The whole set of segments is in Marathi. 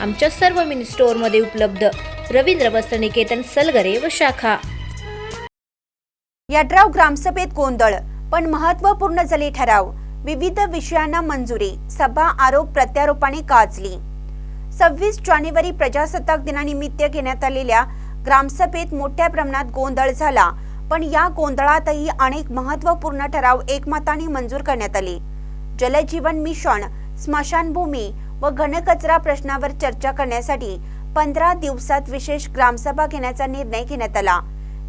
आमच्या सर्व मिनी स्टोअरमध्ये उपलब्ध. रवींद्र वस्त्रनिकेतन सलगरे व शाखा. यड्राव ग्रामसभेत गोंधळ पण महत्त्वपूर्ण झाले ठराव. विविध विषयांना मंजुरी सभा आरोप प्रत्यारोपाने गाजली सव्वीस जानेवारी प्रजासत्ताक दिनानिमित्त घेण्यात आलेल्या ग्रामसभेत मोठ्या प्रमाणात गोंधळ झाला पण या गोंधळातही अनेक महत्त्वपूर्ण ठराव एकमताने मंजूर करण्यात आले. जलजीवन मिशन स्मशानभूमी व घनकचरा प्रश्नावर चर्चा करण्यासाठी पंधरा दिवसात विशेष ग्रामसभा घेण्याचा निर्णय घेण्यात आला.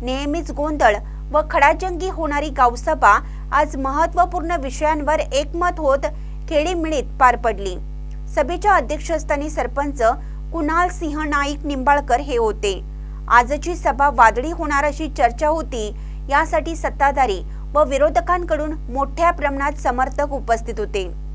नेहमीच गोंधळ व खडाजंगी होणारी गावसभा आज महत्त्वपूर्ण विषयांवर एकमत होत खेळीमिळीत पार पडली. सभेच्या अध्यक्षस्थानी सरपंच कुणाल सिंह नाईक निंबाळकर हे होते. आजची सभा वादळी होणार अशी चर्चा होती. यासाठी सत्ताधारी व विरोधकांकडून मोठ्या प्रमाणात समर्थक उपस्थित होते.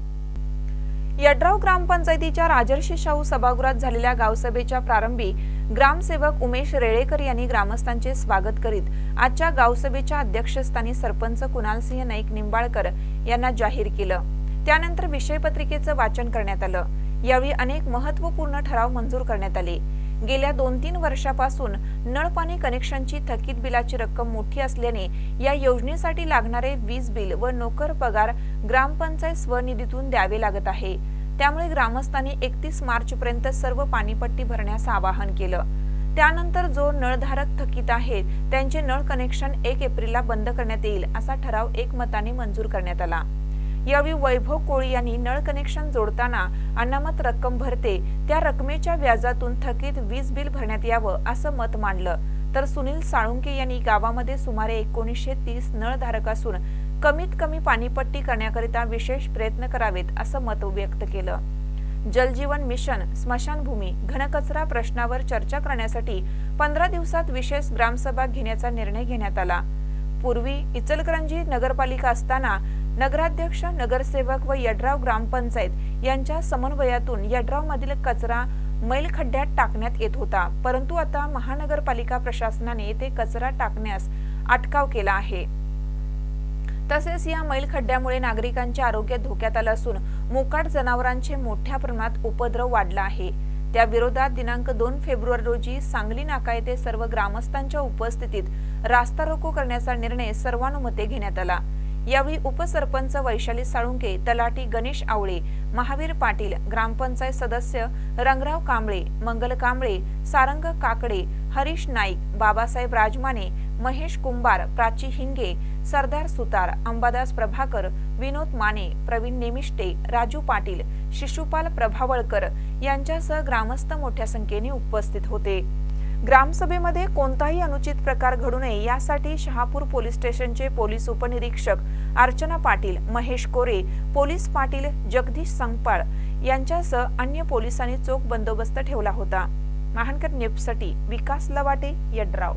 यड्राव ग्रामपंचायतीच्या राजर्षी शाहू सभागृहात झालेल्या गावसभेच्या प्रारंभी ग्रामसेवक उमेश रेळेकर यांनी ग्रामस्थांचे स्वागत करीत आजच्या गावसभेच्या अध्यक्षस्थानी सरपंच कुणालसिंह नाईक निंबाळकर यांना जाहीर केलं. त्यानंतर विषयपत्रिकेचं वाचन करण्यात आलं. यावेळी अनेक महत्त्वपूर्ण ठराव मंजूर करण्यात आले. गेल्या दोन तीन वर्षापासून नळपाणी कनेक्शनची थकीत बिलाची रक्कम मोठी असल्याने या योजनेसाठी लागणारे वीज बिल व नोकर पगार ग्रामपंचायत स्वनिधीतून द्यावे लागत आहे. त्यामुळे ग्रामस्थांनी एकतीस मार्च पर्यंत सर्व पाणीपट्टी भरण्याचं आवाहन केलं. त्यानंतर जो नळधारक थकीत आहेत त्यांचे नळ कनेक्शन एक एप्रिलला बंद करण्यात येईल असा ठराव एकमताने मंजूर करण्यात आला. यावेळी वैभव कोळी यांनी नळ कनेक्शन जोडताना अनामत रक्कम भरते त्या रकमेच्या व्याजातून थकीत वीज बिल भरण्यात यावं असं मत मांडलं. तर सुनील साळुंके यांनी गावामध्ये सुमारे एकोणीसशे तीस नळधारक असून कमीत कमी पाणीपट्टी करण्याकरिता विशेष प्रयत्न करावेत असं मत व्यक्त केलं. जलजीवन मिशन स्मशानभूमी घनकचरा प्रश्नावर चर्चा करण्यासाठी पंधरा दिवसात विशेष ग्रामसभा घेण्याचा निर्णय घेण्यात आला. पूर्वी इचलकरंजी नगरपालिका असताना नगराध्यक्ष नगरसेवक व यड्राव ग्रामपंचायत यांच्या समन्वयातून यड्राव मधील कचरा मैल खड्ड्यात टाकण्यात येत होता. परंतु आता महानगरपालिका प्रशासनाने येथे कचरा टाकण्यास अटकाव केला आहे. तसेच या मैल खड्ड्यामुळे नागरिकांचे आरोग्य धोक्यात आलं असून मोकाट जनावरांचे मोठ्या प्रमाणात उपद्रव वाढला आहे. त्या विरोधात दिनांक दोन फेब्रुवारी रोजी सांगली नाका येथे सर्व ग्रामस्थांच्या उपस्थितीत रास्ता रोको करण्याचा निर्णय सर्वानुमते घेण्यात आला. यावेळी उपसरपंच वैशाली साळुंके तलाटी गणेश आवळे महावीर पाटील ग्रामपंचायत सदस्य रंगराव कांबळे मंगल कांबळे सारंग काकडे हरीश नाईक बाबासाहेब राजमाने महेश कुंभार प्राची हिंगे सरदार सुतार अंबादास प्रभाकर विनोद माने प्रवीण नेमिष्टे राजू पाटील शिशुपाल प्रभावळकर यांच्यासह ग्रामस्थ मोठ्या संख्येने उपस्थित होते. ग्रामसभेमध्ये कोणताही अनुचित प्रकार घडू नये यासाठी शहापूर पोलीस स्टेशनचे पोलीस उपनिरीक्षक अर्चना पाटील महेश कोरे पोलीस पाटील जगदीश संगपाळ यांच्यासह अन्य पोलिसांनी चोख बंदोबस्त ठेवला होता. महानकर नेपसाठी विकास लवाटे यड्राव.